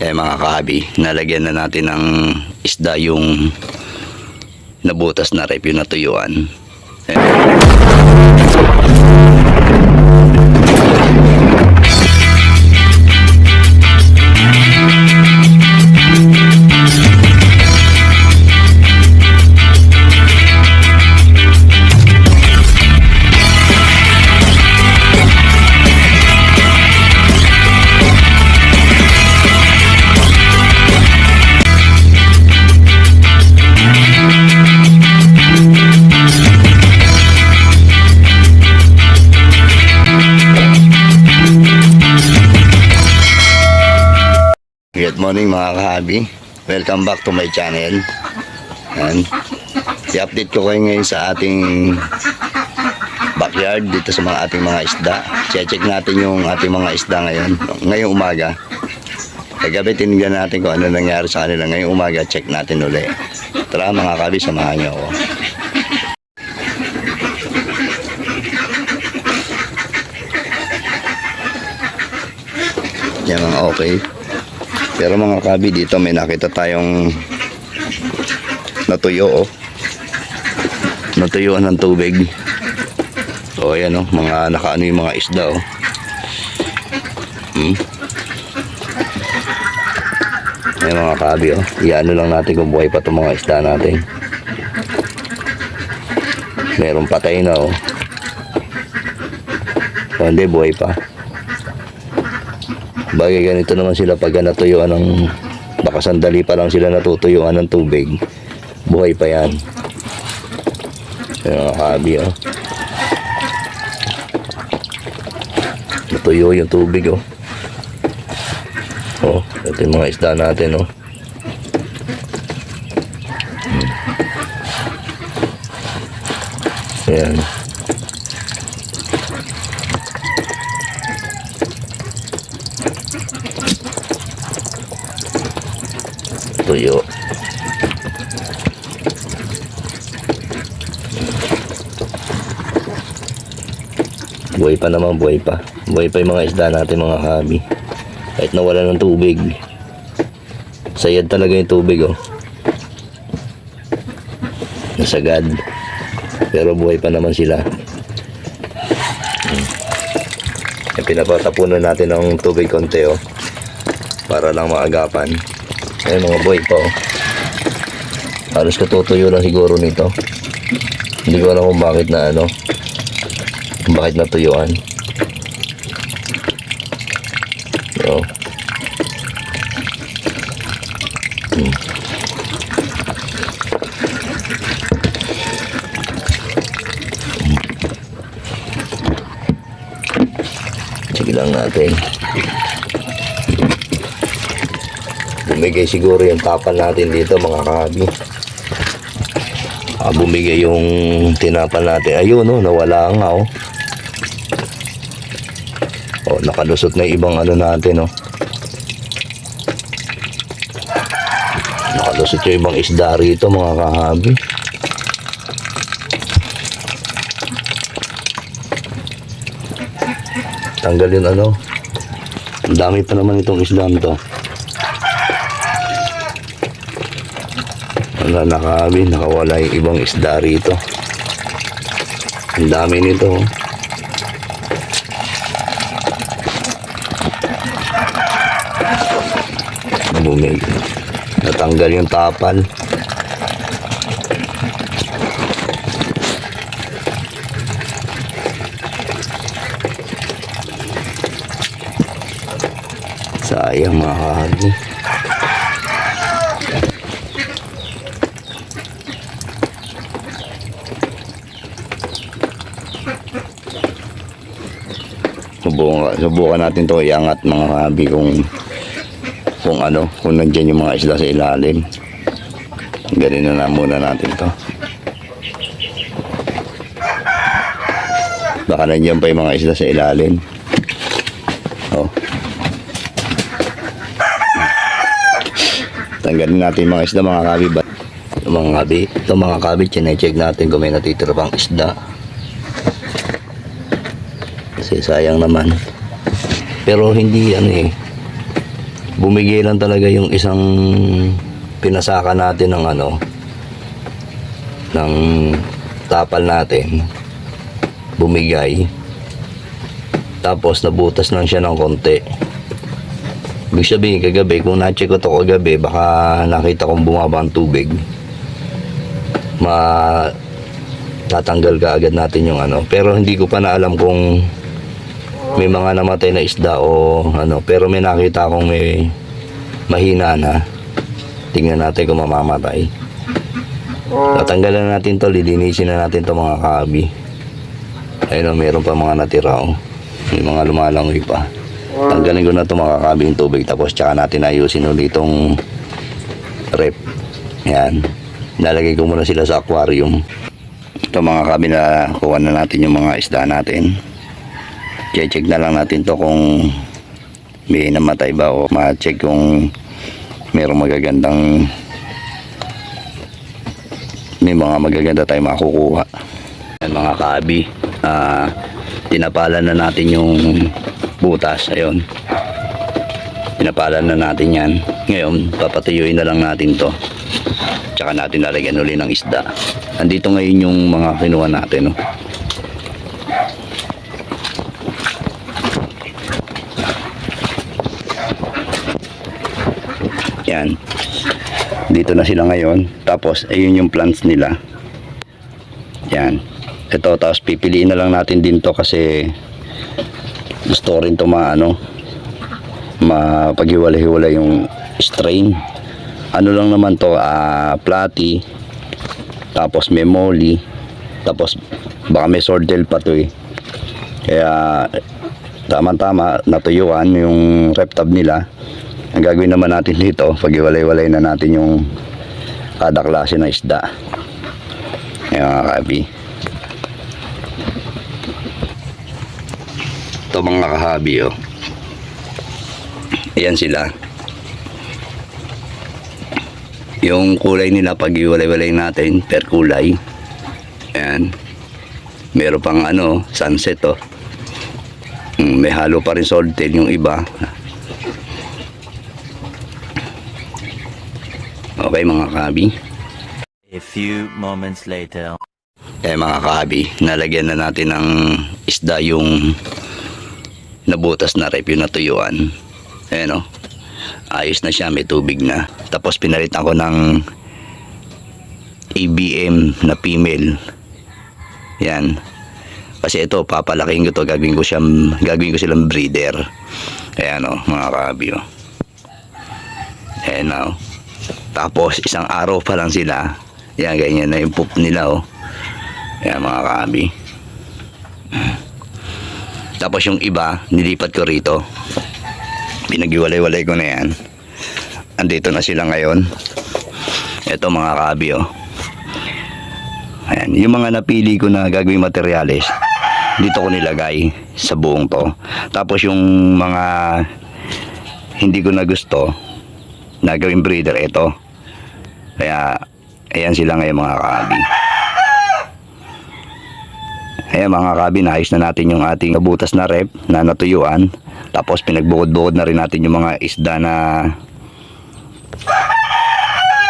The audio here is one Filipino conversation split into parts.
Kaya mga kahabi, nalagyan na natin ng isda yung nabutas na rep yung natuyuan. Ayan. Good morning mga kahabi. Welcome back to my channel. Yan. I-update ko kayo ngayon sa ating backyard dito sa mga ating mga isda. Check natin yung ating mga isda ngayon. Ngayong umaga. Kagabi tinignan natin kung ano nangyari sa kanila. Ngayong umaga check natin uli. Tara mga kahabi, samahan niyo ako. Yan mga okay. Pero mga kabi dito may nakita tayong natuyo oh. Natuyuan ng tubig. So ayan oh, mga nakaano yung mga isda oh. Hmm. Ayan mga kabi oh. Iano lang natin kung buhay pa itong mga isda natin. Meron patay na oh. Oh, hindi, buhay pa. Bagay ganito naman sila pag natuyuan ng baka sandali pa lang sila natutuyuan ng tubig. Buhay pa yan. Yung kabi oh. Natuyo yung tubig oh. Oh, ito yung mga isda natin oh. Hmm. Tuyo. Buhay pa naman, buhay pa. Buhay pa yung mga isda natin mga habi. Kahit nawala ng tubig. Sayad talaga yung tubig oh. Nasagad. Pero buhay pa naman sila. Pinapatapunan natin ng tubig konti oh. Para lang maagapan. Ayun mga boy po. Halos katutuyo lang siguro nito. Hindi ko alam kung bakit na ano. Kung bakit natuyuan. So. Hmm. Sige lang natin. Bumigay siguro yung tapan natin dito mga kabi. Ah, bumigay yung tinapan natin. Ayun no nawala nga oh. Oh nakalusot na ibang ano natin oh. Nakalusot yung ibang isda rito mga kahabi. Tanggal yun ano. Ang dami pa naman itong isda to Wala nakabi, nakawala yung ibang isda rito. Ang dami nito. oh. Bumig. Natanggal yung tapal. Sayang mga kahagi. Subukan, natin to iangat mga habi kung kung ano, kung nandiyan yung mga isla sa ilalim. Ganun na, na muna natin to. Baka nandiyan pa yung mga isla sa ilalim. Oh. Tanggalin natin mga isda mga kabi. Ba? Mga kabi, ito mga kabi, chinecheck natin kung may natitira pang isda. Kasi sayang naman. Pero hindi ano eh. bumigay lang talaga yung isang pinasaka natin ng ano ng tapal natin. Bumigay. Tapos nabutas lang siya ng konti. Ibig sabihin kagabi kung na-check ko to kagabi baka nakita kong bumaba ang tubig ma tatanggal ka agad natin yung ano. Pero hindi ko pa na alam kung may mga namatay na isda o ano pero may nakita akong may mahina na. Tingnan natin kung mamamatay. Tatanggalan natin to lilinisin na natin to mga kabi ayun o meron pa mga natira o. May mga lumalangoy pa. Tanggalin ko na to mga kabi yung tubig. Tapos tsaka natin ayusin ulit itong rep. Yan nalagay ko muna sila sa aquarium. Ito mga kabi na kuha na natin yung mga isda natin check na lang natin to kung may namatay ba o ma-check kung merong magagandang may mga magaganda tayo makukuha. Mga kaabi ah tinapalan na natin yung butas. Ayun. Tinapalan na natin yan. Ngayon papatuyuin na lang natin to. Tsaka natin lalagyan uli ng isda. Andito ngayon yung mga kinuha natin no? Yan. Dito na sila ngayon. Tapos, ayun yung plants nila. Yan. Ito, tapos pipiliin na lang natin din to kasi gusto rin to maano mapaghiwalay-hiwalay yung strain. Ano lang naman to, ah, platy, tapos may molly, tapos baka may swordtail pa to eh. Kaya tama-tama natuyuan yung reptab nila. Ang gagawin naman natin dito, pag-iwalay-walay na natin yung kada klase ng isda. Ayan mga kahabi. Ito mga kahabi oh. Ayan sila. Yung kulay nila pag-iwalay-walay natin per kulay. Ayan. Meron pang ano, sunset oh. Mm, May halo pa rin salted yung iba. Okay mga kabi. A few moments later. Eh mga kabi, nalagyan na natin ng isda yung nabutas na rep yung natuyuan. Ayan o. Ayos na siya, may tubig na. Tapos pinalitan ko ng ABM na female. Yan. Kasi ito, papalaking ko to, gagawin ko siyang, gagawin ko silang breeder. Ayan o, mga kabi o. Ayan o. Tapos isang araw pa lang sila. Yan, ganyan na yung poop nila oh. Yan mga kabi. Tapos yung iba, nilipat ko rito. Pinaghiwalay-walay ko na yan. Andito na sila ngayon. Ito mga kabi oh. Ayan, yung mga napili ko na gagawing materyales, dito ko nilagay sa buong to. Tapos yung mga hindi ko na gusto, na gawing breeder ito. Kaya, ayan sila ngayon mga kabi. Ayan mga kabi, naayos na natin yung ating butas na rep na natuyuan. Tapos pinagbukod-bukod na rin natin yung mga isda na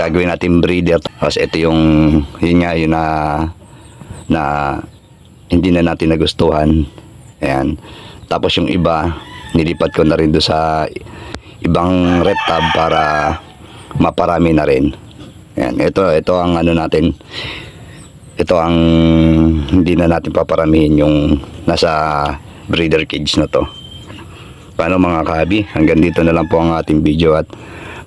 gagawin natin breeder. Tapos ito yung, yun nga, yun na, na hindi na natin nagustuhan. Ayan. Tapos yung iba, nilipat ko na rin do sa ibang rep tab para maparami na rin. Ayan, ito, ito ang ano natin. Ito ang hindi na natin paparamihin yung nasa breeder cage na to. Paano mga kahabi? Hanggang dito na lang po ang ating video at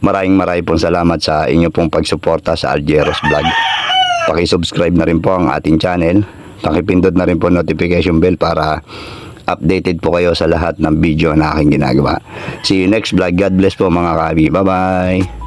maraming maraming pong salamat sa inyo pong pagsuporta sa Aljeros Vlog. Paki-subscribe na rin po ang ating channel. Pakipindot na rin po notification bell para updated po kayo sa lahat ng video na aking ginagawa. See you next vlog. God bless po mga kabi. Bye-bye!